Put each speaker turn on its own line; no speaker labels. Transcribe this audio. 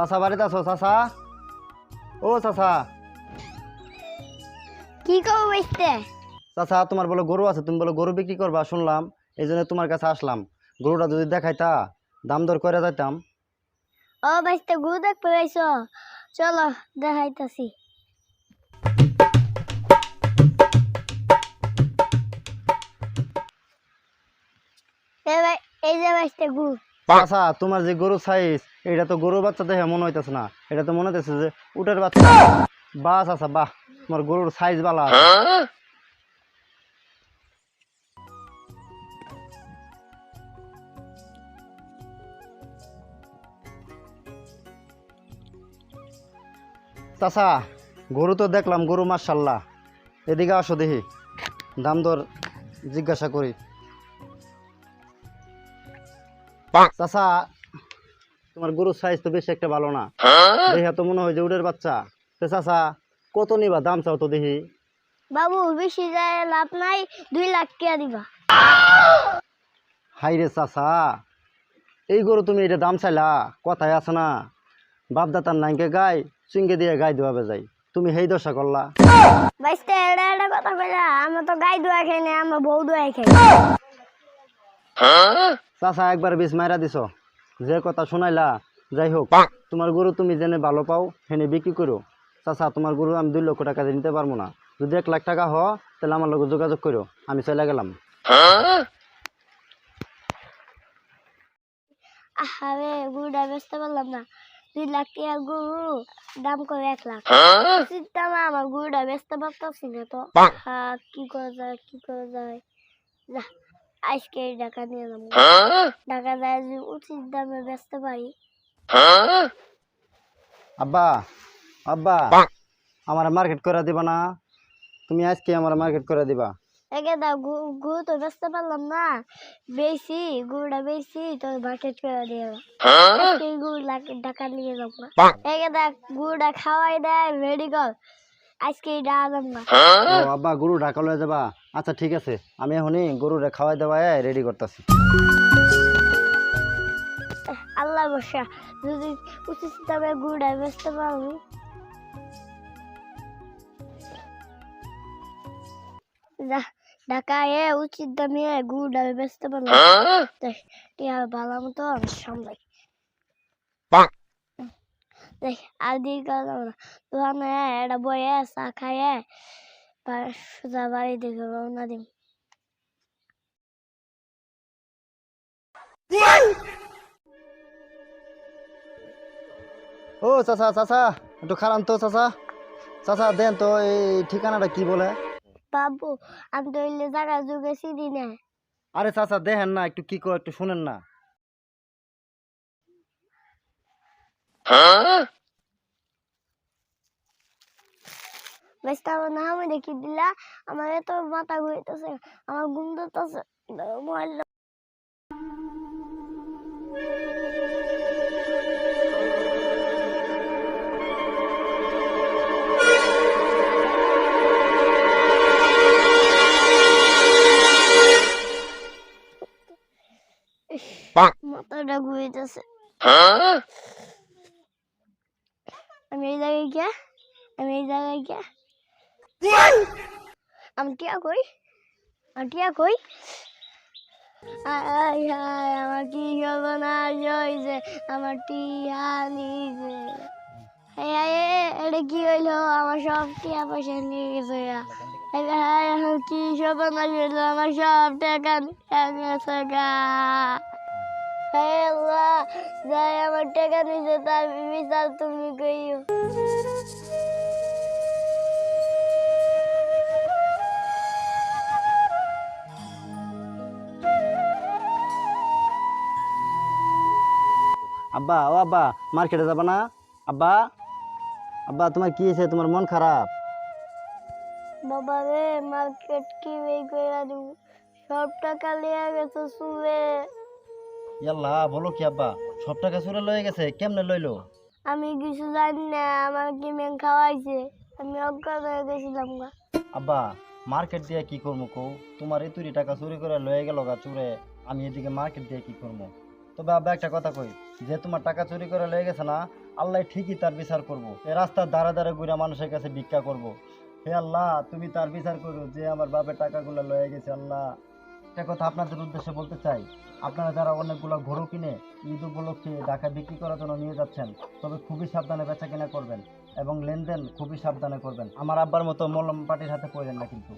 চাচা বাড়িতে আছো চাচা? ও চাচা।
কি করব বেচতে
চাচা তোমার বলে গরু আছে তুমি বলে গরু বিক্রি করবা শুনলাম। এই জন্য তোমার কাছে আসলাম। গরুটা যদি দেখাইতা দাম দর করে যাইতাম।
ও বেচতে গু দেখতে পাইছো? চলো দেখাইতাছি। এই যে বেচতে গু
চাচা তোমার যে গরু সাইজ এটা তো গরুর বাচ্চা দেখে মনে হইতেছে না। এটা তো মনে হইতেছে যে উটের বাচ্চা। বাহ চাচা বাহ, তোমার গরুর সাইজ বালা। চাচা, গরু তো দেখলাম, গরু মার্শাল্লাহ এদিকে আসো দেখি। দাম দর জিজ্ঞাসা করি। চাচা তোমার গরুর সাইজ তো বেশি একটা ভালো না। দেখে তো মনে হয় যে উডের বাচ্চা। তো চাচা কত নিবা? দাম চাও তো দেখি।
বাবু বেশি যায় লাভ নাই দুই লাখ টাকা দিবা।
হাই রে চাচা এই গরু তুমি এটা দাম চাইলা কথায় আছে না। বাপদাতার নাইকে গাই চুঙ্গে দিয়ে গাই দেওয়া যাই তুমি সেই দশা করলা।
বাইসতে এটা এটা কথা কইলা আমরা তো গাই দোয়া খাই না আমরা বউ দোয়া খাই।
চাচা একবার বিষ মাইরা দিছ। যে কথা শোনাইলা যাই হোক তোমার গরু তুমি জেনে ভালো পাও হেনে বিক্রি করো চাচা তোমার গরু আমি দুই লক্ষ টাকা দিয়ে নিতে পারব না। যদি এক লাখ টাকা হ তাহলে আমার লোক যোগাযোগ করো আমি চলে গেলাম।
আরে গরুটা বেচতে পারলাম না। দুই লাখ টাকা গরু দাম করে এক লাখ। চিন্তা না আমার গরুটা বেচতে পারতাছি না তো। কি করা যায় কি করা যায়। যা। আজকে এই টাকা নিয়ে যাব টাকা যায় যদি উচিত দামে বেচতে পারি।
আব্বা আব্বা আমার মার্কেট করে দিবা না। তুমি আজকে আমার মার্কেট করে দিবা।
একে দাও গু- তো বেচতে পারলাম না। বেশি গরুটা বেশি তো মার্কেট করে দিয়ে লাখ- টাকা নিয়ে যাব একে দেখ গরুটা খাওয়াই দেয় রেডি কর। আজকে এটা আলাম না
ও আব্বা গরু ঢাকা লয়ে যাবা। আচ্ছা ঠিক আছে। আমি এখনই গরুরে খাওয়াই দেওয়ায় রেডি করতেছি।
আল্লাহ বসা যদি উচিত দামে গরুটা বেচতে পারব। যা ঢাকা এ উচিত দামে গরুটা বেচতে পারব। ভালো মতো সামলাই। দোকানে এটা বয়ে চা খাইয়ে সোজা বাড়ি দিকে রওনা দিম
ও চাচা চাচা একটু খারান তো চাচা। চাচা দেন তো এই ঠিকানাটা কি বলে?
বাবু আমি তো জায়গা যুগে চিনি না
আরে চাচা দেখেন না একটু কি কো একটু শুনেন না।
বেশ আমার না আমি দেখি দিলা। আমার এত মাথা ঘুরতেছে আমার ঘুম ধরতেছে। মোবাইল মাথাটা ঘুরতেছে আমি এই জায়গায় গিয়া আমি এই জায়গায় গিয়া আমি টিয়া কই আমি টিয়া কই আয় হায় আমার কি সর্বনাশ হয়েছে আমার টিয়া হায় এটা কি হইল আমার সব টিয়া পয়সা নিয়ে গেছে কি সর্বনাশ হইল আমার সব টাকা নিয়ে গেছে গা হায় আল্লাহ যাই আমার টাকা নিছে তার বিচার তুমি কইও
আব্বা ও আব্বা মার্কেটে যাবা না? আব্বা আব্বা তোমার কি হয়েছে? তোমার মন খারাপ?
বাবা রে মার্কেট কি বেই কইরা দিব সব টাকা লিয়ে গেছে সুবে
ইয়াল্লা বলো কি আব্বা সব টাকা চুরে লয়ে গেছে কেমনে লইলো?
আমি কিছু জানি না আমার কি মেন খাওয়াইছে? আমি অজ্ঞান হয়ে গেছিলাম গা।
আব্বা মার্কেট দিয়ে কি করব কৌ তোমার এই তুরি টাকা চুরি করে লয়ে গেল গা চুরে আমি এদিকে মার্কেট দিয়ে কি করব তবে আব্বা একটা কথা কই যে তোমার টাকা চুরি করে লয়ে গেছে না আল্লাহ ঠিকই তার বিচার করব। এই রাস্তার দ্বারা দ্বারা ঘুরে মানুষের কাছে ভিক্ষা করব। হে আল্লাহ তুমি তার বিচার করো যে আমার বাপের টাকাগুলো লয়ে গেছে আল্লাহ। একটা কথা আপনাদের উদ্দেশ্যে বলতে চাই। আপনারা যারা অনেকগুলো গরু কিনে ঈদ উপলক্ষে ঢাকা বিক্রি করার জন্য নিয়ে যাচ্ছেন, তবে খুবই সাবধানে বেচা কেনা করবেন এবং লেনদেন খুবই সাবধানে করবেন। আমার আব্বার মতো মলম পাটির হাতে পড়েন না কিন্তু।